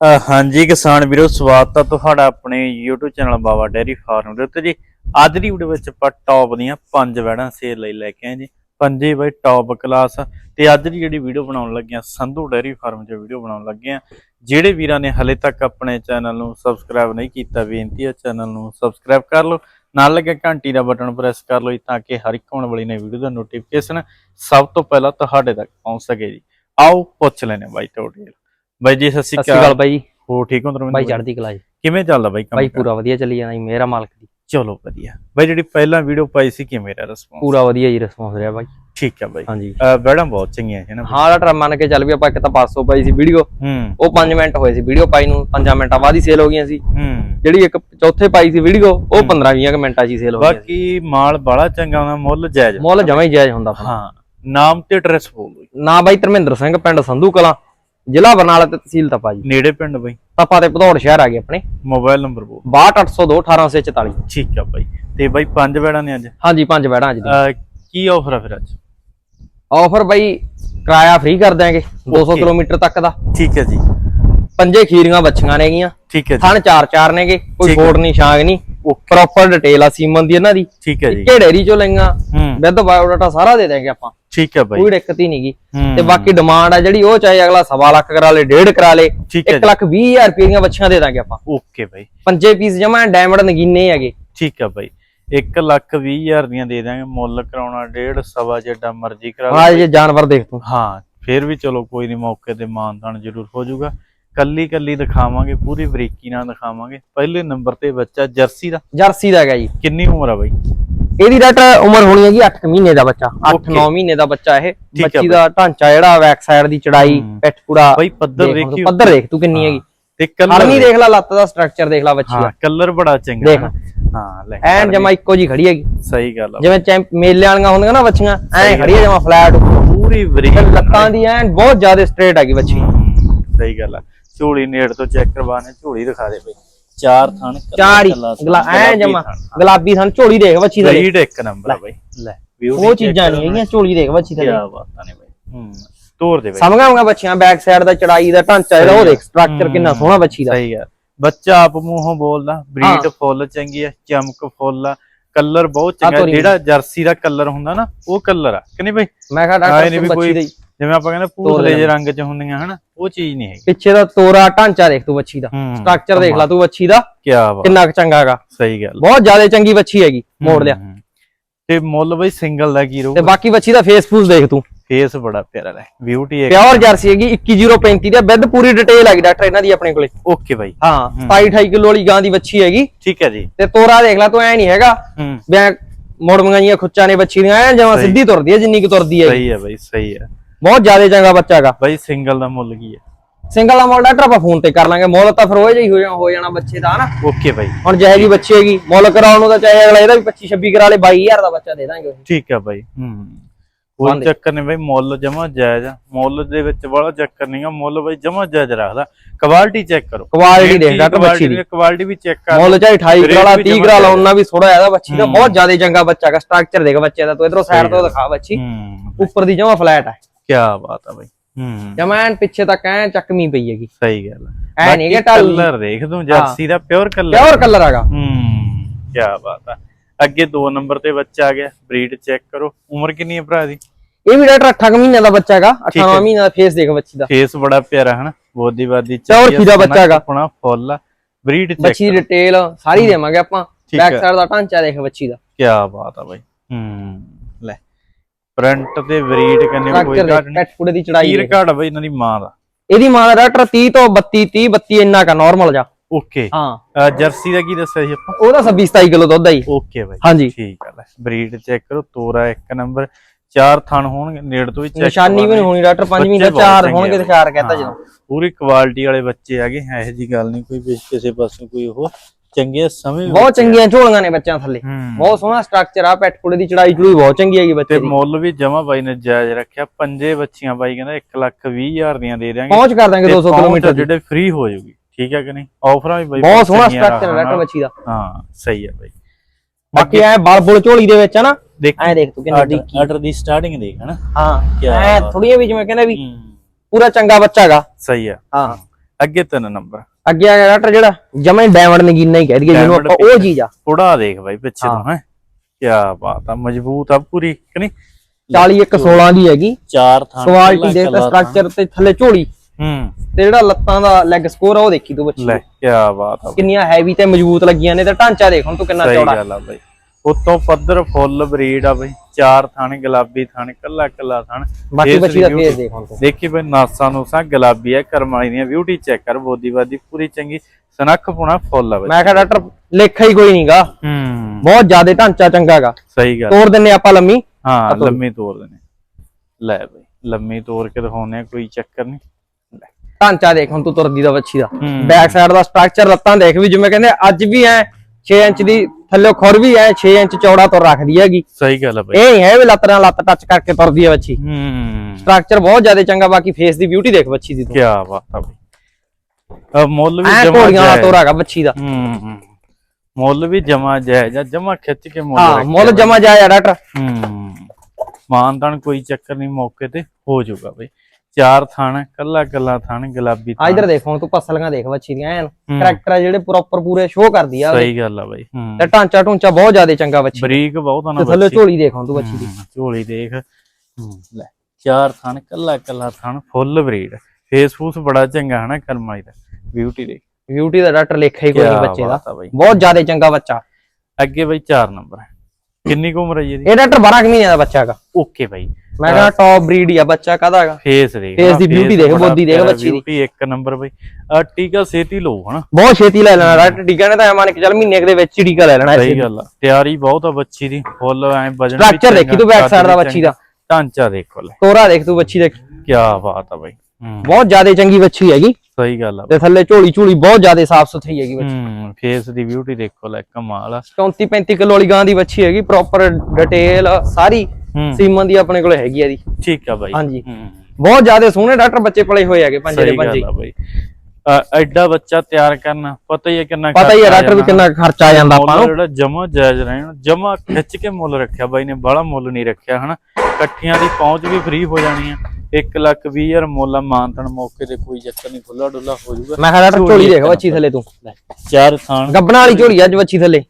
ਹਾਂਜੀ ਕਿਸਾਨ ਵੀਰੋ, ਸਵਾਗਤ ਆ ਤੁਹਾਡਾ ਆਪਣੇ YouTube channel Baba dairy farm ਦੇ ਉੱਤੇ ਜੀ। ਅੱਜ ਦੀ ਵੀਡੀਓ ਵਿੱਚ ਆਪਾਂ ਟੌਪ ਦੀਆਂ ਪੰਜ ਵੈੜਾਂ ਸੇਲ ਲਈ ਲੈ ਕੇ ਆਏ ਜੀ। ਪੰਜੇ ਬਈ ਟੌਪ ਕਲਾਸ ਤੇ ਅੱਜ ਦੀ ਜਿਹੜੀ ਵੀਡੀਓ ਬਣਾਉਣ ਲੱਗੇ ਆ, ਸੰਧੂ ਡੈਰੀ ਫਾਰਮ 'ਚ ਵੀਡੀਓ ਬਣਾਉਣ ਲੱਗੇ ਆ। ਜਿਹੜੇ ਵੀਰਾਂ ਨੇ ਹਲੇ ਤੱਕ ਆਪਣੇ ਚੈਨਲ ਨੂੰ ਸਬਸਕ੍ਰਾਈਬ ਨਹੀਂ ਕੀਤਾ, ਬੇਨਤੀ ਹੈ ਚੈਨਲ ਨੂੰ ਸਬਸਕ੍ਰਾਈਬ ਕਰ ਲਓ। ਨਾਲ ਲੱਗੇ ਘੰਟੀ ਦਾ ਬਟਨ ਪ੍ਰੈਸ ਕਰ ਲਓ ਜੀ, ਤਾਂ ਕਿ ਹਰ ਇੱਕ ਆਉਣ ਵਾਲੀ ਨਵੀਂ ਵੀਡੀਓ ਦਾ ਨੋਟੀਫਿਕੇਸ਼ਨ ਸਭ ਤੋਂ ਪਹਿਲਾਂ ਤੁਹਾਡੇ ਤੱਕ ਪਹੁੰਚ ਸਕੇ ਜੀ। ਆਓ ਪੁੱਛ ਲੈਨੇ ਬਾਈ ਤੁਹਾਡੇ ਬਾਈ ਜੀ ਸਤਿ ਸ਼੍ਰੀ ਅਕਾਲ ਬਾਈ। ਜੀ ਹੋ ਠੀਕ ਹੋ ਤਰਮਿੰਦਰ ਬਾਈ ਚੜ੍ਹਦੀ ਕਲਾ ਜੀ। ਕਿਵੇਂ ਚੱਲਦਾ ਬਾਈ ਕੰਮ ਬਾਈ? ਪੂਰਾ ਵਧੀਆ ਚੱਲੀ ਜਾਂਦਾ ਜੀ ਮੇਰਾ ਮਾਲਕ ਦੀ ਚਲੋ ਵਧੀਆ। ਬਾਈ ਜਿਹੜੀ ਪਹਿਲਾਂ ਵੀਡੀਓ ਪਾਈ ਸੀ ਕਿਵੇਂ ਰਿਹਾ ਰਿਸਪੌਂਸ ਪੂਰਾ ਵਧੀਆ ਜੀ ਰਿਸਪੌਂਸ ਰਿਹਾ ਬਾਈ। ਠੀਕ ਹੈ ਬਾਈ। ਹਾਂਜੀ। ਬੈੜਾਂ ਬਹੁਤ ਚੰਗੀਆਂ ਹੈ ਨਾ? ਹਾਂ ਡਾਕਟਰ ਮੰਨ ਕੇ ਚੱਲ ਵੀ ਆਪਾਂ ਇੱਕ ਤਾਂ 500 ਪਾਈ ਸੀ ਵੀਡੀਓ। ਉਹ 5 ਮਿੰਟ ਹੋਏ ਸੀ ਵੀਡੀਓ ਪਾਈ ਨੂੰ 5 ਮਿੰਟਾਂ ਬਾਅਦ ਹੀ ਸੇਲ ਹੋ ਗਈਆਂ ਸੀ। ਜਿਹੜੀ ਇੱਕ ਚੌਥੇ ਪਾਈ ਸੀ ਵੀਡੀਓ ਉਹ 15 20 ਮਿੰਟਾਂ 'ਚ ਹੀ ਸੇਲ ਹੋ ਗਈਆਂ ਸੀ। ਬਾਕੀ ਮਾਲ ਬੜਾ ਚੰਗਾ ਹੁੰਦਾ ਮੁੱਲ ਜਾਇਜ਼ ਮੁੱਲ ਜਮਾ ਹੀ ਜਾਇਜ਼ ਹੁੰਦਾ ਹਾਂ। ਨਾਮ ਤੇ ਐਡਰੈਸ ਬੋਲ। ਨਾ ਬਾਈ ਧਰਮਿੰਦਰ ਸਿੰਘ ਪਿੰਡ ਸੰਧੂ ਕਲਾਂ। ਜ਼ਿਲ੍ਹਾ ਬਰਨਾਲਾ ਤੇ ਤਹਿਸੀਲ ਤਪਾ ਜੀ। ਨੇੜੇ ਪਿੰਡ ਬਾਈ। ਤਪਾ ਤੇ ਭਦੌੜ ਸ਼ਹਿਰ ਆ ਗਏ ਆਪਣੇ। ਮੋਬਾਈਲ ਨੰਬਰ ਬੋਲ। 62802 1844 ਠੀਕ ਹੈ ਬਾਈ। ਤੇ ਬਾਈ ਪੰਜ ਬੈੜਾਂ ਨੇ ਅੱਜ? ਹਾਂਜੀ ਪੰਜ ਬੈੜਾਂ ਅੱਜ ਦੀ। ਕੀ ਆਫਰ ਆ ਫਿਰ ਅੱਜ? ਆਫਰ ਬਾਈ ਕਿਰਾਇਆ ਫ੍ਰੀ ਕਰ ਦਿਆਂਗੇ 200 Okay. ਕਿਲੋਮੀਟਰ ਤੱਕ ਦਾ। ਠੀਕ ਹੈ ਜੀ। ਪੰਜੇ ਖੀਰੀਆਂ ਬੱਚੀਆਂ ਨੇਗੀਆਂ। ਠੀਕ ਹੈ ਜੀ। ਥਣ ਚਾਰ ਚਾਰ ਨੇਗੇ ਕੋਈ। ਫੋੜ ਨਹੀਂ ਛਾਂਗ ਨਹੀਂ ਪ੍ਰੋਪਰ ਡਿਟੇਲ ਆ ਸੀਮਨ ਦੀ ਇਹਨਾਂ ਦੀ। ਠੀਕ ਹੈ ਜੀ। ਇੱਕੇ ਡੈਰੀ ਚੋਂ ਲਈਆਂ ਵਿਦ ਬਾਇਓਡਾਟਾ ਸਾਰਾ ਦੇ ਦਾਂਗੇ ਆਪਾਂ। ਠੀਕ ਹੈ ਬਾਈ। ਕੋਈ ਦਿੱਕਤ ਹੀ ਨਹੀਂਗੀ। ਤੇ ਬਾਕੀ ਡਿਮਾਂਡ ਆ ਜਿਹੜੀ ਉਹ ਚਾਹੇ ਅਗਲਾ ਸਵਾ ਲੱਖ ਕਰਾ ਲੇ ਡੇਢ ਕਰਾ ਲੇ ਠੀਕ ਹੈ 1 ਲੱਖ 20 ਹਜ਼ਾਰ ਰੁਪਏ ਦੀਆਂ ਬੱਚੀਆਂ ਦੇ ਦਾਂਗੇ ਆਪਾਂ। Okay bye. ਪੰਜੇ ਪੀਸ ਜਮਾ ਡਾਇਮੰਡ ਨਗੀਨੇ ਹੈਗੇ। ਠੀਕ ਹੈ ਬਾਈ। 1 ਲੱਖ 20 ਹਜ਼ਾਰ ਦੀਆਂ ਦੇ ਦਾਂਗੇ ਮੁੱਲ ਕਰਾਉਣਾ ਡੇਢ ਸਵਾ ਜਿੱਡਾ ਮਰਜ਼ੀ ਕਰਾ ਹਾਂ ਜੇ ਜਾਨਵਰ ਦੇਖ ਤੂੰ। ਹਾਂ ਫਿਰ ਵੀ ਚਲੋ ਕੋਈ ਨਹੀਂ ਮੌਕੇ ਤੇ ਮਾਨਤਾਨ ਜ਼ਰੂਰ ਹੋ ਜਾਊਗਾ। ਕੱਲੀ ਕੱਲੀ ਦਿਖਾਵਾਂਗੇ ਪੂਰੀ ਬਰੀਕੀ ਨਾਲ ਦਿਖਾਵਾਂਗੇ। ਪਹਿਲੇ ਨੰਬਰ ਤੇ ਬੱਚਾ ਜਰਸੀ ਦਾ। ਜਰਸੀ ਦਾ ਹੈਗਾ ਜੀ। ਕਿੰਨੀ ਉਮਰ ਆ ਬਾਈ? ਇਹਦੀ ਡਾਟ ਉਮਰ ਹੋਣੀ ਹੈਗੀ 8 ਮਹੀਨੇ ਦਾ ਬੱਚਾ। 8-9 Okay. ਮਹੀਨੇ ਦਾ ਬੱਚਾ ਇਹ। ਬੱਚੀ ਦਾ ਢਾਂਚਾ ਜਿਹੜਾ ਬੈਕ ਸਾਈਡ ਦੀ ਚੜਾਈ ਹੂੰ। ਪਿੱਠ ਪੂਰਾ ਬਾਈ ਪੱਧਰ ਦੇਖ ਪੱਧਰ ਦੇਖ ਤੂੰ ਕਿੰਨੀ ਹੈਗੀ। ਤੇ ਕਲਰ ਦੇਖ। ਲੈ ਲੱਤ ਦਾ ਸਟਰਕਚਰ ਦੇਖ ਲੈ ਬੱਚੀ ਦਾ। ਹਾਂ ਕਲਰ ਬੜਾ ਚੰਗਾ ਦੇਖ। ਹੈ ਲੈ ਐਨ ਜਮਾ ਇੱਕੋ ਜੀ ਖੜੀ ਹੈਗੀ। ਸਹੀ ਗੱਲ ਆ ਜਿਵੇਂ ਮੇਲੇ ਵਾਲੀਆਂ ਹੁੰਦੀਆਂ ਨਾ ਬੱਚੀਆਂ ਐ ਖੜੀ ਹੈ ਜਮਾ ਫਲੈਟ ਪੂਰੀ ਬਰੀਕ ਲੱਤਾਂ ਦੀ ਐਨ ਬਹੁਤ ਜ਼ਿਆਦਾ ਸਟ੍ਰੇਟ ਹੈਗੀ ਬੱਚੀ। ਹੂੰ, ਸਹੀ ਗੱਲ ਆ। ਝੋਲੀ ਨੇੜ ਤੋਂ ਚੈੱਕ ਕਰਵਾਣੇ ਝੋਲੀ ਦਿਖਾ ਦੇ ਬਈ। ਚਾਰ ਥਣ ਚਾਰ ਹੀ। ਐ ਜਮਾ। ਗੁਲਾਬੀ ਥਣ ਝੋਲੀ ਦੇਖ ਬੱਚੀ ਦਾ ਬਰੀਡ ਇੱਕ ਨੰਬਰ ਆ ਬਾਈ। ਲੈ। ਉਹ ਚੀਜ਼ਾਂ ਨਹੀਂ ਹੈਗੀਆਂ ਝੋਲੀ ਦੇਖ ਬੱਚੀ ਦਾ ਕੀ ਬਾਤਾਂ ਨੇ ਬਾਈ। ਹੂੰ। ਤੋਰ ਦੇ ਬਾਈ। ਸਮਝ ਆਉਂਗਾ ਬੱਚੀਆਂ ਬੈਕ ਸਾਈਡ ਦਾ ਚੜਾਈ ਦਾ ਢਾਂਚਾ ਇਹਦਾ ਉਹ ਦੇਖ ਸਟਰਕਚਰ ਕਿੰਨਾ ਸੋਹਣਾ ਬੱਚੀ ਦਾ। ਸਹੀ ਆ। ਬੱਚਾ ਆਪ ਮੂੰਹੋਂ ਬੋਲਦਾ ਬਰੀਡ ਫੁੱਲ ਚੰਗੀ ਆ ਚਮਕ ਫੁੱਲ ਆ। ਕਲਰ ਬਹੁਤ ਚੰਗਾ। ਜਿਹੜਾ ਜਰਸੀ ਦਾ ਕਲਰ ਹੁੰਦਾ ਨਾ ਉਹ ਕਲਰ ਆ ਕਿ ਨਹੀਂ ਬਾਈ? ਮੈਂ ਕਿਹਾ ਡਾਕਟਰ ਬੱਚੀ ਦੇ ਜਿਵੇਂ ਆਪਾਂ ਕਹਿੰਦੇ ਪੂਤਲੇ ਜਿਹੇ ਰੰਗ ਚ ਹੁੰਦੀਆਂ ਹਨਾ ਉਹ ਚੀਜ਼ ਨਹੀਂ ਹੈਗੀ। ਪਿੱਛੇ ਦਾ ਤੋਰਾ ਢਾਂਚਾ ਦੇਖ ਤੂੰ ਬੱਚੀ ਦਾ। ਸਟਰਕਚਰ ਦੇਖ ਲੈ ਤੂੰ ਬੱਚੀ ਦਾ ਕੀ ਬਾਤ। ਕਿੰਨਾ ਕੁ ਚੰਗਾ ਹੈਗਾ। ਸਹੀ ਗੱਲ। ਬਹੁਤ ਜ਼ਿਆਦਾ ਚੰਗੀ ਬੱਚੀ ਹੈਗੀ ਮੋੜ ਲਿਆ। ਤੇ ਮੁੱਲ ਬਈ ਸਿੰਗਲ ਦਾ ਕੀ ਰਹੂ ਤੇ ਬਾਕੀ ਬੱਚੀ ਦਾ ਫੇਸ ਫੂਸ ਦੇਖ ਤੂੰ। ਫੇਸ ਬੜਾ ਪਿਆਰਾ ਲੈ ਬਿਊਟੀ ਇੱਕ ਪਿਓਰ ਜਰਸੀ ਹੈਗੀ 21035 ਦੀ ਵਿਦ ਪੂਰੀ ਡਿਟੇਲ ਹੈਗੀ ਡਾਕਟਰ ਇਹਨਾਂ ਦੀ ਆਪਣੇ ਕੋਲੇ। Okay bye. ਹਾਂ 27 28 ਕਿਲੋ ਵਾਲੀ ਗਾਂ ਦੀ ਬੱਚੀ ਹੈਗੀ। ਠੀਕ ਹੈ ਜੀ। ਤੇ ਤੋਰਾ ਦੇਖ ਲੈ ਤੂੰ ਐ ਨਹੀਂ ਹੈਗਾ। ਹੂੰ। ਮੈਂ ਮੋੜ ਮੰਗਾਈਆਂ ਖੁੱਚਾਂ ਨੇ ਬੱਚੀ ਦੀਆਂ ਐ ਜਮਾ। ਸਿੱਧੀ ਤੁਰਦੀ ਹੈ ਜਿੰਨੀ ਕੁ ਤੁਰਦੀ ਹੈ। ਸਹੀ ਹੈ ਬਾਈ ਸਹੀ ਹੈ। ਬਹੁਤ ਜ਼ਿਆਦਾ ਚੰਗਾ ਬੱਚਾ ਹੈਗਾ। ਬਾਈ ਸਿੰਗਲ ਦਾ ਮੁੱਲ ਕੀ ਹੈ? ਸਿੰਗਲ ਦਾ ਮੁੱਲ ਡਾਕਟਰ ਆਪਾਂ ਫੋਨ ਤੇ ਕਰ ਲਾਂਗੇ। ਮੁੱਲ ਤਾਂ ਫਿਰ ਉਹ ਜਿਹਾ ਹੀ ਹੋ ਜਾਣਾ ਹੋ ਬੱਚੇ ਦਾ ਹਨਾ? Okay bye. ਹੁਣ ਜਿਹੇ ਜੀ ਬੱਚੀ ਹੈਗੀ ਮੁੱਲ ਕਰਾਉਣ ਨੂੰ ਤਾਂ ਚਾਹੇ ਅਗਲਾ ਇਹਦਾ ਵੀ 25 26 ਕਰਾ ਲੇ 22000 ਦਾ ਬੱਚਾ ਦੇ ਦਾਂਗੇ। ਠੀਕ ਹੈ ਬਾਈ ਹੂੰ। ਕੋਈ ਚੱਕਰ ਨਹੀਂ ਬਾਈ ਮੁੱਲ ਜਮਾ ਜਾਇਜ਼ ਆ। ਮੁੱਲ ਦੇ ਵਿੱਚ ਬੜਾ ਚੱਕਰ ਨਹੀਂ ਆ ਮੁੱਲ ਬਾਈ ਜਮਾ ਜਾਇਜ਼ ਰੱਖਦਾ। ਕੁਆਲਿਟੀ ਚੈੱਕ ਕਰੋ। ਕੁਆਲਿਟੀ ਦੇਖ ਡਾਕਟਰ ਬੱਚੀ ਦੀ। ਕੁਆਲਿਟੀ ਵੀ ਚੈੱਕ ਕਰ ਮੁੱਲ ਚਾਹੇ 28 ਰੇਟ ਕਰਾ ਲਾ ਵੀ 30 ਜਮਾਂ ਕਰਾ ਲਾ ਜਾਇਜ਼। ਉਹਨਾਂ ਵੀ ਥੋੜਾ ਇਹਦਾ ਬੱਚੀ ਦਾ ਬਹੁਤ ਜ਼ਿਆਦਾ ਚੰਗਾ ਬੱਚਾ ਹੈਗਾ ਸਟਰਕਚਰ ਦੇਖ ਬੱਚੇ ਦਾ ਤੂੰ ਇਧਰੋਂ ਸਾਈਡ ਤੋਂ ਦਿਖਾ ਬੱਚੀ। ਉੱਪਰ ਦੀ ਜਮਾ ਫਲੈਟ ਹੈ ਕੀ ਬਾਤ ਆ ਬਾਈ। ਹੂੰ। ਜਮਾ ਐਨ ਪਿੱਛੇ ਤੱਕ ਐ ਚੱਕਮੀ ਪਈ ਹੈਗੀ। ਸਹੀ ਗੱਲ ਐ ਨਹੀਂ ਕਿ ਕਲਰ ਦੇਖ ਤੂੰ ਜਰਸੀ ਦਾ ਪਿਓਰ ਕਲਰ ਪਿਓਰ ਕਲਰ ਹੈਗਾ। ਹੂੰ। ਕੀ ਬਾਤ ਆ। ਅੱਗੇ 2 ਨੰਬਰ ਤੇ ਬੱਚਾ ਆ ਗਿਆ। ਬਰੀਡ ਚੈੱਕ ਕਰੋ। ਉਮਰ ਕਿੰਨੀ ਹੈ ਭਰਾ ਦੀ? ਇਹ ਵੀ ਡਾਕਟਰ 8 ਮਹੀਨਿਆਂ ਦਾ ਬੱਚਾ ਹੈਗਾ ਠੀਕ 8 ਹੈ। ਮਹੀਨਿਆਂ ਦਾ ਫੇਸ ਦੇਖ ਬੱਚੀ ਦਾ। ਫੇਸ ਬੜਾ ਪਿਆਰਾ ਹਨਾ ਬੋਦੀਵਾਦੀ ਪਿਓਰ ਖੀਰਾ ਬੱਚਾ ਹੈਗਾ। ਆਪਣਾ ਫੁੱਲ ਬਰੀਡ ਚੈੱਕ ਬੱਚੀ ਡਿਟੇਲ ਸਾਰੀ ਦੇਵਾਂਗੇ ਆਪਾਂ ਬੈਕ ਹੈ। ਸਾਈਡ ਦਾ ਢਾਂਚਾ ਦੇਖ ਬੱਚੀ ਦਾ। ਕੀ ਬਾਤ ਆ ਬਾਈ। ਹੂੰ ਲੈ। ਫਰੰਟ ਤੇ ਬਰੀਡ ਕੰਨੇ ਕੋਈ ਘਾਟ ਨਹੀਂ। ਪੈਟ ਪੂੜੇ ਦੀ ਚੜਾਈ ਕੀ ਘਾਟ ਬਾਈ ਇਹਨਾਂ ਦੀ ਮਾਂ ਦਾ। ਇਹਦੀ ਮਾਂ ਦਾ ਡਾਕਟਰ 30 ਤੋਂ 32 30 32 ਇੰਨਾ ਕਾ ਨਾਰਮਲ ਜਾ। ਓਕੇ। ਹਾਂ। ਜਰਸੀ ਦਾ ਕੀ ਦੱਸਿਆ ਸੀ ਆਪਾਂ? ਉਹਦਾ 26 27 ਕਿਲੋ ਦੁੱਧ ਆ ਜੀ। Okay bye. ਹਾਂਜੀ। ਠੀਕ ਆ ਲੈ। ਬਰੀਡ ਚੈੱਕ ਕਰੋ ਤੋਰਾ ਇੱਕ ਨੰਬਰ। ਚਾਰ ਥਣ ਹੋਣਗੇ ਨੇੜ ਤੋਂ ਵੀ ਚੈੱਕ ਨਿਸ਼ਾਨੀ ਵੀ ਨਹੀਂ ਹੋਣੀ ਡਾਕਟਰ ਪੰਜਵੀਂ ਦਾ ਬੱਚੇ ਬਹੁਤ ਚਾਰ ਹੋਣਗੇ ਤੇ ਚਾਰ ਕਹਤਾ ਹਾਂ, ਜਦੋਂ ਪੂਰੀ ਕੁਆਲਿਟੀ ਵਾਲੇ ਬੱਚੇ ਹੈਗੇ ਇਹੋ ਜੀ ਗੱਲ ਨਹੀਂ ਕੋਈ ਵੀ ਕਿਸੇ ਪਾਸੋਂ ਕੋਈ ਉਹ ਚੰਗੇ ਸਮੇਂ ਬਹੁਤ ਚੰਗੀਆਂ ਝੋਲੀਆਂ ਨੇ ਬੱਚਿਆਂ ਥੱਲੇ। ਹੂੰ। ਬਹੁਤ ਸੋਹਣਾ ਸਟਰਕਚਰ ਆ ਪੈਟ ਪੂੜੇ ਦੀ ਚੜਾਈ ਚੜੂਈ ਬਹੁਤ ਚੰਗੀ ਹੈਗੀ ਤੇ ਬੱਚੇ ਦੀ। ਮੁੱਲ ਵੀ ਜਮਾ ਬਾਈ ਨੇ ਜਾਇਜ਼ ਰੱਖਿਆ ਪੰਜੇ ਬੱਚੀਆਂ ਬਾਈ ਕਹਿੰਦਾ 1 ਲੱਖ 20 ਹਜ਼ਾਰ ਦੀਆਂ ਦੇ ਦਿਆਂਗੇ। ਪਹੁੰਚ ਕਰ ਦਾਂਗੇ ਤੇ 200 ਪਹੁੰਚ ਕਿਲੋਮੀਟਰ ਜਿਹੜੇ ਫ੍ਰੀ ਹੋ ਜਾਊਗੀ ਠੀਕ ਹੈ ਕਿ ਨਹੀਂ? ਆਫਰਾਂ ਵੀ ਬਾਈ ਬਹੁਤ ਸੋਹਣਾ ਸਟਰਕਚਰ ਹੈ ਬੱਚੀ ਦਾ। ਹਾਂ ਸਹੀ ਹੈ ਬਾਈ। ਬਾਕੀ ਐ ਬਲ ਬੁਲ ਝੋਲੀ ਦੇ ਵਿੱਚ ਨਾ ਦੇਖ ਐ ਦੇਖ ਤੂੰ ਕਿੰਨੀ ਡਿੱਕੀ ਆਰਡਰ ਦੀ ਸਟਾਰਟਿੰਗ ਦੇਖ ਹਨਾ? ਹਾਂ ਐ। ਥੋੜੀਆਂ ਵੀ ਜਿਵੇਂ ਕਹਿੰਦਾ ਵੀ ਪੂਰਾ ਚੰਗਾ ਬੱਚਾ ਹੈਗਾ। ਸਹੀ ਹੈ। ਹਾਂ। ਅੱਗੇ ਤਿੰਨ ਨੰਬਰ। ਅੱਗੇ ਆ ਡਾਕਟਰ ਜਿਹੜਾ ਜਮਾ ਡਾਇਮੰਡ ਨਗੀਨਾ ਹੀ ਕਹਿ ਦਈਏ ਜਿਹਨੂੰ ਆਪਾਂ ਉਹ ਚੀਜ਼ ਆ। ਥੋੜਾ ਦੇਖ ਬਾਈ ਪਿੱਛੇ ਤੋਂ ਹੈ? ਕੀ ਬਾਤ ਆ ਮਜ਼ਬੂਤ ਆ ਪੂਰੀ ਕਿ ਨਹੀਂ? 40 ਇੱਕ 16 ਦੀ ਹੈਗੀ। ਚਾਰ ਥਾਂ ਕੁਆਲਿਟੀ ਤਾਂ ਸਟਰਕਚਰ ਤੇ ਥੱਲੇ ਝੋਲੀ। ਹੂੰ। ਤੇ ਜਿਹੜਾ ਲੱਤਾਂ ਦਾ ਲੈਗ ਸਕੋਰ ਆ ਉਹ ਦੇਖੀ ਤੂੰ ਬੱਚੀ। ਲੈ ਕੀ ਬਾਤ ਆ ਕਿੰਨੀਆਂ ਹੈਵੀ ਤੇ ਮਜ਼ਬੂਤ ਲੱਗੀਆਂ ਨੇ ਤੇ ਢਾਂਚਾ ਦੇਖ ਹੁਣ ਤੂੰ ਕਿੰਨਾ ਸਹੀ ਚੌੜਾ। ਗੱਲ ਆ ਬਾਈ। ਉਤੋਂ ਪੱਧਰ ਫੁੱਲ ਬਰੀਡ ਆ ਬਾਈ ਚਾਰ ਥਾਣੇ ਗੁਲਾਬੀ ਥਾਣੇ ਕੱਲਾ ਕੱਲਾ ਥਾਣ। ਬਾਕੀ ਬੱਚੀ ਦਾ ਫੇਸ। ਦੇਖ ਹੁਣ ਦੇਖੀ ਬਈ ਨਾਸਾਂ ਨੂੰ ਸਾ ਗੁਲਾਬੀ ਆ ਕਰਮ ਵਾਲੀ ਦੀਆਂ ਬਿਊਟੀ ਚੈੱਕ ਕਰ ਬੋਦੀ ਬਾਦੀ ਪੂਰੀ ਚੰਗੀ ਸਨੱਖ ਪੁਣਾ ਫੁੱਲ ਆ ਬਾਈ। ਮੈਂ ਕਿਹਾ ਡਾਕਟਰ ਲੇਖਾ ਹੀ ਕੋਈ ਨਹੀਂਗਾ। ਹੂੰ। ਬਹੁਤ ਜ਼ਿਆਦਾ ਢਾਂਚਾ ਚੰਗਾਗਾ ਸਹੀ ਗੱਲ। ਤੋੜ ਦਿੰਨੇ ਆਪਾਂ ਲੰਮੀ। ਹਾਂ ਲੰਮੀ ਤੋਰ ਦੇਣੇ ਲੈ ਬਈ ਲੰਮੀ ਤੋਰ ਕੇ ਦਿਖਾਉਨੇ ਕੋਈ ਚੱਕਰ ਨਹੀਂ ਢਾਂਚਾ ਦੇਖ ਹੁਣ ਤੂੰ ਤੁਰਦੀ ਦਾ ਬੱਚੀ ਦਾ। ਬੈਕ ਸਾਈਡ ਦਾ ਸਟਰਕਚਰ ਲੱਤਾਂ ਦੇਖ ਵੀ ਜਿਵੇਂ ਕਹਿੰਦੇ ਅੱਜ ਵੀ ਐ 6 ਇੰਚ ਦੀ ਥੱਲੇ ਖੁਰ ਵੀ ਐ 6 ਇੰਚ ਚੌੜਾ ਤੁਰ ਰੱਖਦੀ ਹੈਗੀ। ਸਹੀ ਗੱਲ ਆ ਬਾਈ। ਇਹ ਹੈ ਵੀ ਲੱਤ ਨਾਲ ਲੱਤ ਟੱਚ ਕਰਕੇ ਤੁਰਦੀ ਹੈ ਬੱਚੀ ਹੂੰ। ਸਟਰਕਚਰ ਬਹੁਤ ਜ਼ਿਆਦਾ ਚੰਗਾ ਬਾਕੀ ਫੇਸ ਦੀ ਬਿਊਟੀ ਦੇਖ ਬੱਚੀ ਦੀ ਤੂੰ। ਕੀ ਬਾਤ ਆ ਬਈ। ਮੁੱਲ ਵੀ ਜਮਾ ਘੋੜੀਆਂ ਵਾਲਾ ਜਾਇਜ਼। ਤੋਰ ਹੈਗਾ ਬੱਚੀ ਦਾ। ਹੂੰ ਹੂੰ। ਮੁੱਲ ਵੀ ਜਮਾ ਜਾਇਜ਼ ਆ ਜਮਾ ਖਿੱਚ ਕੇ ਮੁੱਲ ਹਾਂ ਮੁੱਲ ਜਮਾ ਜਾਇਆ ਡਾਕਟਰ। ਹੂੰ। ਮਾਨਦਾਨ ਕੋਈ ਚੱਕਰ ਨਹੀਂ ਮੌਕੇ ਤੇ ਹੋ ਜਾਊਗਾ ਬਈ। ਚਾਰ ਥਾਣ ਕੱਲਾ ਕੱਲਾ ਥਾਣ ਗੁਲਾਬੀ ਆ ਇਧਰ ਦੇਖ ਹੁਣ ਤੂੰ ਪਸਲੀਆਂ ਦੇਖ ਬੱਚੀ ਦੀਆਂ ਐਨ। ਕਰੈਕਟਰ ਆ ਜਿਹੜੇ ਪ੍ਰੋਪਰ ਪੂਰੇ ਸ਼ੋਅ ਕਰਦੀ ਆ ਸਹੀ ਗੱਲ ਆ ਬਈ ਤੇ ਢਾਂਚਾ ਢੂੰਚਾ ਬਹੁਤ ਜ਼ਿਆਦਾ ਚੰਗਾ ਬੱਚੀ ਬਰੀਕ ਬਹੁਤ ਆ ਨਾ ਤੇ ਥੱਲੇ ਬੱਚੀ ਝੋਲੀ ਦੇਖ ਹੁਣ ਤੂੰ ਬੱਚੀ ਦੀ। ਝੋਲੀ ਦੇਖ। ਲੈ ਚਾਰ ਥਾਣ ਕੱਲਾ ਕੱਲਾ ਥਾਣ ਫੁੱਲ ਬਰੀਡ। ਫੇਸ ਫੂਸ ਬੜਾ ਚੰਗਾ ਹਨਾ ਕਰਮਾਈ ਦਾ। ਬਿਊਟੀ ਦੇ ਬਿਊਟੀ ਦਾ ਡਾਕਟਰ ਲੇਖਾ ਹੀ ਕੋਈ ਨਹੀਂ ਬੱਚੇ ਦਾ। ਬਹੁਤ ਜ਼ਿਆਦਾ ਚੰਗਾ ਬੱਚਾ। ਅੱਗੇ ਬਈ 4 ਨੰਬਰ ਕਿੰਨੀ ਕੁ ਉਮਰ ਹੈ ਜੀ ਇਹਦੀ? ਇਹ ਡਾਕਟਰ 12 ਕੁ ਮਹੀਨਿਆਂ ਦਾ ਬੱਚਾ ਹੈਗਾ। Okay bye. ਮੈਂ ਕਹਿੰਦਾ ਟੌਪ ਬਰੀਡ ਹੀ ਆ ਬੱਚਾ ਕਾਹਦਾ ਹੈਗਾ? ਫੇਸ ਦੇਖ ਹਨਾ, ਦੀ beauty ਦੇਖ, ਬੋਦੀ ਦੇਖ ਬੱਚੀ ਦੀ। beauty ਇੱਕ ਨੰਬਰ ਬਈ। ਆ ਟੀਕਾ ਛੇਤੀ ਲਓ ਹਨਾ? ਬਹੁਤ ਛੇਤੀ ਲੈ ਲੈਣਾ ਡਾਕਟਰ ਟੀਕਾ ਨੇ ਤਾਂ ਐਂ ਮੰਨ ਕੇ ਚੱਲ ਮਹੀਨੇ ਦੇ ਵਿੱਚ ਹੀ ਟੀਕਾ ਲੈ ਲੈਣਾ ਸਹੀ ਗੱਲ ਆ ਤਿਆਰੀ ਬਹੁਤ ਆ ਬੱਚੀ ਦੀ ਫੁੱਲ ਐ ਵਜਨ ਵੀ Structure ਦੇਖੀ ਤੂੰ back side ਦਾ ਬੱਚੀ ਦਾ। ਢਾਂਚਾ ਦੇਖੋ ਲੈ। ਤੋਰਾ ਦੇਖ ਤੂੰ ਬੱਚੀ ਦੇ ਕੀ ਬਾਤ ਆ ਬਾਈ ਬਹੁਤ ਜ਼ਿਆਦਾ ਚੰਗੀ ਬੱਚੀ ਹੈਗੀ। ਸਹੀ ਗੱਲ ਆ ਤੇ ਥੱਲੇ ਝੋਲੀ ਝੂਲੀ ਬਹੁਤ ਜ਼ਿਆਦਾ ਸਾਫ਼ ਸੁਥਰੀ ਹੈਗੀ ਬੱਚੀ। ਹੂੰ ਫੇਸ ਦੀ ਬਿਊਟੀ ਦੇਖੋ ਲੈ ਕਮਾਲ ਆ। 34 35 ਕਿਲੋ ਵਾਲੀ ਗਾਂ ਦੀ ਬੱਚੀ ਹੈਗੀ ਪ੍ਰੋਪਰ ਡਿਟੇਲ ਸਾਰੀ ਸੀਮਨ ਦੀ ਆਪਣੇ ਕੋਲ ਹੈਗੀ ਆ ਦੀ ਠੀਕ ਆ ਬਾਈ। ਹਾਂਜੀ। ਬਹੁਤ ਜ਼ਿਆਦਾ ਸੋਹਣੇ ਡਾਕਟਰ ਬੱਚੇ ਪਲੇ ਹੋਏ ਹੈਗੇ ਪੰਜੇ ਦੇ ਪੰਜੇ ਬਾਈ। ਐਡਾ ਬੱਚਾ ਤਿਆਰ ਕਰਨਾ ਪਤਾ ਹੀ ਹੈ ਕਿੰਨਾ ਪਤਾ ਹੀ ਹੈ ਡਾਕਟਰ ਵੀ। ਕਿੰਨਾ ਖਰਚਾ ਆ ਜਾਂਦਾ ਆਪਾਂ ਨੂੰ। ਜਿਹੜਾ ਜਮਾ ਜਾਇਜ਼ ਰਹਿਣ ਜਮਾ ਖਿੱਚ ਕੇ ਮੁੱਲ ਰੱਖਿਆ ਬਾਈ ਨੇ ਬਾਹਲਾ ਮੁੱਲ ਨਹੀਂ ਰੱਖਿਆ ਹਨਾ। ਇਕੱਠੀਆਂ ਦੀ ਪਹੁੰਚ ਵੀ ਫ੍ਰੀ ਹੋ ਜਾਣੀ ਆ। 1 ਲੱਖ 20 ਹਜ਼ਾਰ ਮੁੱਲ ਮਾਨਤਨ ਮੌਕੇ ਤੇ ਕੋਈ ਚੱਕਰ ਨਹੀਂ ਖੁੱਲਾ ਡੁੱਲਾ ਹੋ ਜਾਊਗਾ। ਮੈਂ ਕਿਹਾ ਡਾਕਟਰ ਝੋਲੀ ਦੇਖ ਬੱਚੀ ਥੱਲੇ ਤੂੰ। ਚਾਰ ਥਾਣ। ਗੱਬਣਾ ਵਾਲੀ ਝੋਲੀ ਅੱਜ ਬੱਚੀ ਥੱਲੇ।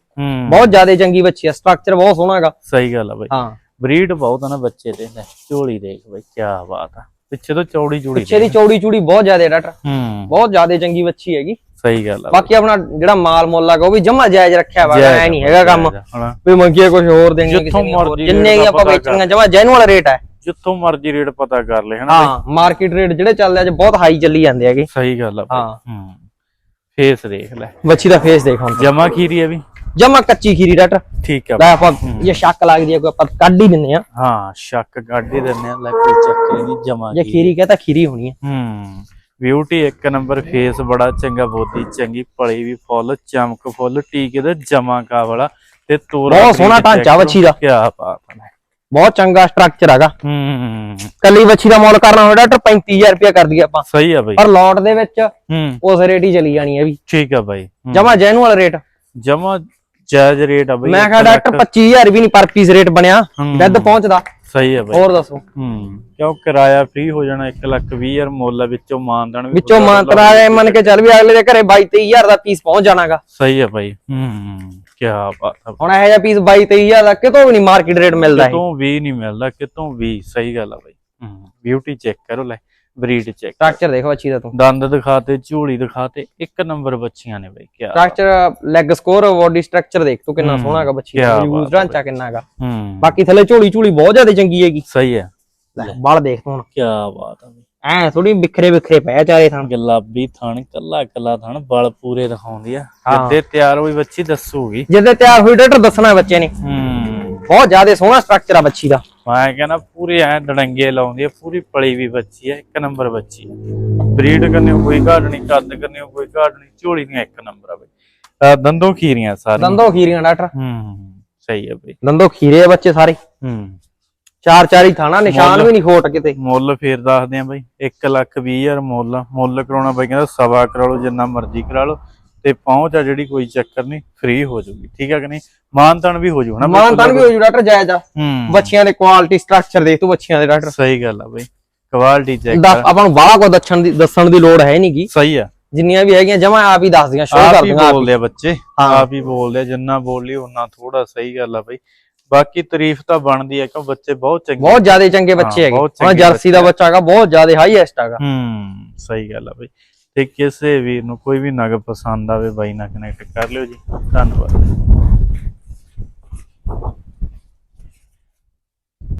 ਬਹੁਤ ਜ਼ਿਆਦਾ ਚੰਗੀ ਬੱਚੀ ਆ ਸਟਰਕਚਰ ਬਹੁਤ ਸੋਹਣਾ ਹੈਗਾ। ਸਹੀ ਗੱਲ ਆ ਬਾਈ। ਹਾਂ। ਬਰੀਡ ਬਹੁਤ ਆ ਨਾ ਬੱਚੇ ਤੇ ਲੈ ਝੋਲੀ ਦੇਖ ਬਾਈ ਕੀ ਬਾਤ ਆ। ਪਿੱਛੇ ਤੋਂ ਚੌੜੀ ਚੂੜੀ ਪਿੱਛੇ ਦੀ ਚੌੜੀ ਚੂੜੀ ਬਹੁਤ ਜ਼ਿਆਦਾ ਡਾਕਟਰ। ਹੂੰ। ਬਹੁਤ ਜ਼ਿਆਦਾ ਚੰਗੀ ਬੱਚੀ ਹੈਗੀ। ਸਹੀ ਗੱਲ ਆ ਬਾਕੀ ਆਪਣਾ ਜਿਹੜਾ ਮਾਲ ਮੁੱਲ ਉਹ ਵੀ ਜਮਾ ਜਾਇਜ਼ ਰੱਖਿਆ ਵਾ ਐ ਨਹੀਂ ਹੈਗਾ ਕੰਮ। ਵੀ ਮੰਗੀਏ ਕੁਝ ਹੋਰ ਦੇਣੀ ਜਿੱਥੋਂ ਕਿਸੇ ਨੂੰ ਜਿੰਨੇ ਦਾ ਆਪਾਂ ਵੇਚਣੀਆਂ ਜਮਾ ਜੈਨੂਅਲ ਰੇਟ ਹੈ ਜਿੱਥੋਂ ਮਰਜ਼ੀ ਰੇਟ ਪਤਾ ਕਰ ਲੈ ਹਨਾ ਹਾਂ ਮਾਰਕੀਟ ਰੇਟ ਜਿਹੜੇ ਚੱਲਦੇ ਅੱਜ ਬਹੁਤ ਹਾਈ ਚੱਲੀ ਜਾਂਦੇ ਹੈਗੇ। ਸਹੀ ਗੱਲ ਆ। ਹੂੰ। ਫੇਸ ਦੇਖ ਲੈ। ਬੱਚੀ ਦਾ ਫੇਸ ਦੇਖ ਹੁਣ ਜਮਾ ਖੀਰੀ ਆ ਵੀ। ਜਮਾ ਕੱਚੀ ਖੀਰੀ ਡਾਕਟਰ। ਠੀਕ ਆ। ਲੈ ਆਪਾਂ ਜੇ ਸ਼ੱਕ ਲੱਗਦੀ ਹੈ ਕੋਈ ਆਪਾਂ ਕੱਢ ਹੀ ਦਿੰਨੇ ਆ ਹਾਂ ਸ਼ੱਕ ਕੱਢ ਹੀ ਦਿੰਦੇ ਆ ਲੈ ਕੋਈ ਚੱਕਰ ਹੀ ਨਹੀਂ ਜਮਾ ਜੇ ਖੀਰੀ ਕਹਤਾ ਖੀਰੀ ਹੋਣੀ ਹੈ। ਹੂੰ ਬਿਊਟੀ ਇੱਕ ਨੰਬਰ ਫੇਸ ਬੜਾ ਚੰਗਾ ਬੋਦੀ ਚੰਗੀ ਪਲੀ ਵੀ ਫੁੱਲ ਚਮਕ ਫੁੱਲ ਟੀਕੇ ਦਾ ਜਮਾ ਕਾ ਵਾਲਾ ਤੇ ਤੋਰਾ ਬਹੁਤ ਸੋਹਣਾ ਢਾਂਚਾ ਵੱਛੀ ਦਾ। ਕੀ ਬਾਤ ਹੈ। ਬਹੁਤ ਚੰਗਾ ਸਟਰਕਚਰ ਹੈਗਾ। ਹੂੰ। ਕੱਲੀ ਬੱਚੀ ਦਾ ਮੁੱਲ ਕਰਨਾ ਹੋਵੇ ਡਾਕਟਰ 35000 ਰੁਪਇਆ ਕਰ ਦਈਏ ਆਪਾਂ। ਸਹੀ ਆ ਬਾਈ। ਪਰ ਲੋਟ ਦੇ ਵਿੱਚ ਹੂੰ। ਉਸ ਰੇਟ ਹੀ ਚਲੀ ਜਾਣੀ ਹੈ ਵੀ। ਠੀਕ ਆ ਬਾਈ। ਜਮਾ ਜੈਨੂਅਲ ਰੇਟ ਜਮਾ ਜਾਇਜ਼ ਰੇਟ ਆ ਬਾਈ ਮੈਂ ਕਿਹਾ ਡਾਕਟਰ ਲੱਖ। 25000 ਵੀ ਨਹੀਂ ਪਰ ਪੀਸ ਰੇਟ ਬਣਿਆ। ਵੱਧ ਪਹੁੰਚਦਾ। ਸਹੀ ਆ ਬਾਈ। ਹੋਰ ਦੱਸੋ। ਹੂੰ ਕਿਉਂ ਕਿਰਾਇਆ ਫ੍ਰੀ ਹੋ ਜਾਣਾ 1 ਲੱਖ 20 ਹਜ਼ਾਰ ਮੁੱਲ ਵਿੱਚੋਂ ਮਾਨਦਾਨ ਵੀ ਵਿੱਚੋਂ ਆਏ ਮੰਨ ਕੇ ਚੱਲ ਵੀ ਅਗਲੇ ਦੇ ਘਰੇ 22 23000 ਦਾ ਪੀਸ ਪਹੁੰਚ ਜਾਣਾਗਾ। ਸਹੀ ਆ ਬਾਈ। ਹੂੰ ਕੀ ਬਾਤ ਆ। ਹੁਣ ਇਹੋ ਜਿਹਾ ਪੀਸ 22 23000 ਦਾ ਕਿਤੋਂ ਵੀ ਨਹੀਂ ਮਾਰਕੀਟ ਰੇਟ ਮਿਲਦਾ ਹੈ ਕਿਤੋਂ ਵੀ ਨਹੀਂ ਮਿਲਦਾ ਕਿਤੋਂ ਵੀ। ਸਹੀ ਗੱਲ ਆ ਬਾਈ। ਹੂੰ ਬਿਊਟੀ ਚੈੱਕ ਕਰੋ ਲੈ। ਬਰੀਡ ਚੈੱਕ ਸਟਰਕਚਰ ਦੇਖੋ ਅੱਛੀ ਦਾ ਤੂੰ। ਦੰਦ ਦਿਖਾਤੇ ਝੂੜੀ ਦਿਖਾਤੇ ਇੱਕ ਨੰਬਰ ਬੱਚੀਆਂ ਨੇ ਬਾਈ ਕੀ structure leg score body structure ਦੇਖ ਤੂੰ ਕਿੰਨਾ ਸੋਹਣਾ ਹੈਗਾ ਬੱਚੀ ਦਾ ਯੂਜ਼ ਹੈ ਢਾਂਚਾ ਕਿੰਨਾ ਹੈਗਾ। ਹੂੰ। ਬਾਕੀ ਥੱਲੇ ਝੋਲੀ ਝੋਲੀ ਬਹੁਤ ਜ਼ਿਆਦਾ ਚੰਗੀ ਹੈਗੀ। ਸਹੀ ਹੈ। ਬਾਲ ਦੇਖ ਤੂੰ ਹੁਣ। ਕੀ ਬਾਤ ਬਾਈ। ਐ ਥੋੜੀ ਵਿਖਰੇ ਵਿਖਰੇ ਪਏ ਚਾਰੇ ਥਾਂ ਗੁਲਾਬੀ ਥਣ ਕੱਲਾ ਕੱਲਾ ਥਣ ਬਲ ਪੂਰੇ ਦਿਖਾਉਂਦੀ ਆ। ਹਾਂ। ਜਿੱਦੇ ਤਿਆਰ ਹੋਈ ਬੱਚੀ ਦੱਸੂਗੀ। ਜਿੱਦੇ ਤਿਆਰ ਹੋਈ ਡਾਕਟਰ ਦੱਸਣਾ ਬੱਚੇ ਨੇ। ਹੂੰ। ਬਹੁਤ ਜ਼ਿਆਦਾ ਸੋਹਣਾ ਸਟਰਕਚਰ ਆ ਬੱਚੀ ਦਾ। ਮੈਂ ਕਹਿੰਦਾ ਪੂਰੇ ਐ ਡੜੰਗੇ ਲਾਉਂਦੀ ਆ ਪੂਰੀ ਪਲੀ ਵੀ ਬੱਚੀ ਆ ਇੱਕ ਨੰਬਰ ਬੱਚੀ ਆ। ਬਰੀਡ ਕਰਨੇ ਕੋਈ ਘਾਟ ਨਹੀਂ ਕੱਦ ਕਰਨੇ ਕੋਈ ਘਾਟ ਨਹੀਂ ਝੋਲੀ ਦੀਆਂ ਇੱਕ ਨੰਬਰ ਆ ਬਈ। ਦੰਦੋਂ ਖੀਰੀਆਂ ਸਾਰੀਆਂ। ਦੰਦੋ ਖੀਰੀਆਂ ਡਾਕਟਰ। ਹੂੰ ਸਹੀ ਆ ਬਈ। ਦੰਦੋ ਖੀਰੇ ਆ ਬੱਚੇ ਸਾਰੇ। ਹੂੰ। ਚਾਰ ਚਾਰ ਹੀ ਥਾਣਾ ਨਿਸ਼ਾਨ ਵੀ ਨਹੀਂ ਖੋਟ ਕਿਤੇ। ਮੁੱਲ ਫੇਰ ਦੱਸਦੇ ਆ ਬਾਈ 1 ਲੱਖ 20 ਹਜ਼ਾਰ ਮੁੱਲ। ਮੁੱਲ ਕਰਾਉਣਾ ਬਾਈ ਕਹਿੰਦਾ ਸਵਾ ਕਰਾ ਲਓ ਜਿੰਨਾ ਮਰਜ਼ੀ ਕਰਾ ਲਓ। ਤੇ ਪਹੁੰਚ ਆ ਜਿਹੜੀ ਕੋਈ ਚੱਕਰ ਨਹੀਂ ਫ੍ਰੀ ਹੋ ਜਾਊਗੀ ਠੀਕ ਆ ਕਿ ਨਹੀਂ? ਮਾਨਤਨ ਵੀ ਹੋ ਜੂ ਹਨਾ? ਮਾਨ ਤਾਂ ਵੀ ਹੋ ਜੂ ਡਾਕਟਰ ਜਾਇਜ਼ ਆ। ਹੂੰ। ਬੱਚਿਆਂ ਦੇ ਕੁਆਲਿਟੀ ਸਟਰਕਚਰ ਦੇਖ ਤੂੰ ਬੱਚਿਆਂ ਦੇ ਡਾਕਟਰ। ਸਹੀ ਗੱਲ ਆ ਬਾਈ ਕੁਆਲਿਟੀ ਚੈੱਕ ਆਪਾਂ ਨੂੰ ਬਾਹਲਾ ਕੋ ਦੱਸਣ ਦੀ ਦੱਸਣ ਦੀ ਲੋੜ ਹੈ ਨਹੀਂਗੀ ਸਹੀ ਆ। ਜਿੰਨੀਆਂ ਵੀ ਹੈਗੀਆਂ ਜਮਾ ਆਪ ਹੀ ਦੱਸਦੀਆਂ ਸ਼ੋਅ ਹੀ ਕਰਦੀਆਂ ਆਪ ਹੀ। ਬੋਲਦੇ ਆ ਬੱਚੇ ਹਾਂ। ਆਪ ਹੀ ਬੋਲਦੇ ਆ ਜਿੰਨਾ ਬੋਲੀ ਉਹਨਾਂ ਥੋੜਾ ਸਹੀ ਗੱਲ ਆ ਬਈ। ਬਾਕੀ ਤਾਰੀਫ ਤਾਂ ਬਣਦੀ ਹੈ ਕਿ ਬੱਚੇ ਬਹੁਤ ਚੰਗੇ ਬਹੁਤ ਜ਼ਿਆਦਾ ਚੰਗੇ ਬੱਚੇ ਹਾਂ, ਹੈਗੇ। ਹੁਣ ਚੰਗੇ ਜਰਸੀ ਦਾ। ਬੱਚਾ ਹੈਗਾ ਬਹੁਤ ਜ਼ਿਆਦਾ ਹਾਈਐਸਟ ਹੈਗਾ। ਹੂੰ ਸਹੀ ਗੱਲ ਆ ਬਈ। ਤੇ ਕਿਸੇ ਵੀਰ ਨੂੰ ਕੋਈ ਵੀ ਨਗ ਪਸੰਦ ਆਵੇ ਬਾਈ ਨਾਲ ਕਨੈਕਟ ਕਰ ਲਿਓ ਜੀ। ਧੰਨਵਾਦ।